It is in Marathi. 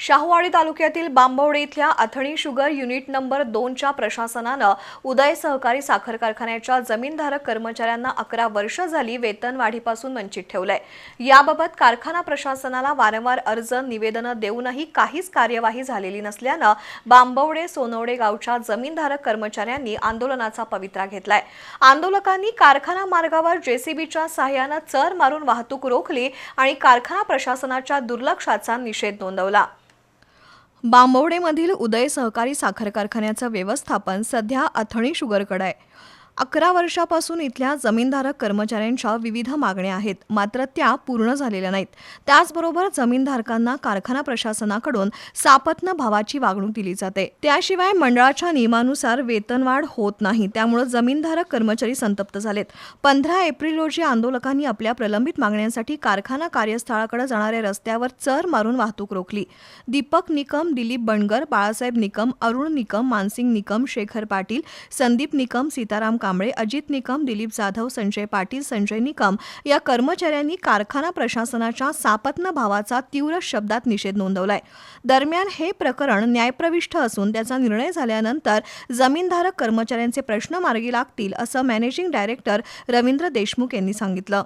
शाहूवाडी तालुक्यातील बांबवडे इथल्या अथणी शुगर युनिट नंबर दोनच्या प्रशासनानं उदय सहकारी साखर कारखान्याच्या जमीनधारक कर्मचाऱ्यांना अकरा वर्ष झाली वेतनवाढीपासून वंचित ठेवलंय. याबाबत कारखाना प्रशासनाला वारंवार अर्ज निवेदनं देऊनही काहीच कार्यवाही झालेली नसल्यानं बांबवडे सोनवडे गावच्या जमीनधारक कर्मचाऱ्यांनी आंदोलनाचा पवित्रा घेतलाय. आंदोलकांनी कारखाना मार्गावर जेसीबीच्या सहाय्यानं चर मारून वाहतूक रोखली आणि कारखाना प्रशासनाच्या दुर्लक्षाचा निषेध नोंदवला. बांबवडेमधील उदय सहकारी साखर कारखान्याचं व्यवस्थापन सध्या अथणी शुगरकडे आहे. अकरा वर्षापासून इथल्या जमीनधारक कर्मचाऱ्यांच्या विविध मागण्या आहेत. मात्र त्या पूर्ण झालेल्या नाहीत. त्याचबरोबर जमीनधारकांना कारखाना प्रशासनाकडून सापत्न भावाची वागणूक दिली जाते. त्याशिवाय मंडळाच्या नियमानुसार वेतनवाढ होत नाही. त्यामुळे जमीनधारक कर्मचारी संतप्त झालेत. पंधरा एप्रिल रोजी आंदोलकांनी आपल्या प्रलंबित मागण्यांसाठी कारखाना कार्यस्थळाकडे जाणाऱ्या रस्त्यावर चर मारून वाहतूक रोखली. दीपक निकम दिलीप बणगर बाळासाहेब निकम अरुण निकम मानसिंग निकम शेखर पाटील संदीप निकम सीताराम कांबळे अजित निकम दिलीप जाधव संजय पाटील संजय निकम या कर्मचाऱ्यांनी कारखाना प्रशासनाच्या सापत्न भावाचा तीव्र शब्दात निषेध नोंदवलाय. दरम्यान हे प्रकरण न्यायप्रविष्ट असून त्याचा निर्णय झाल्यानंतर जमीनधारक कर्मचाऱ्यांचे प्रश्न मार्गी लागतील असं मॅनेजिंग डायरेक्टर रवींद्र देशमुख यांनी सांगितलं.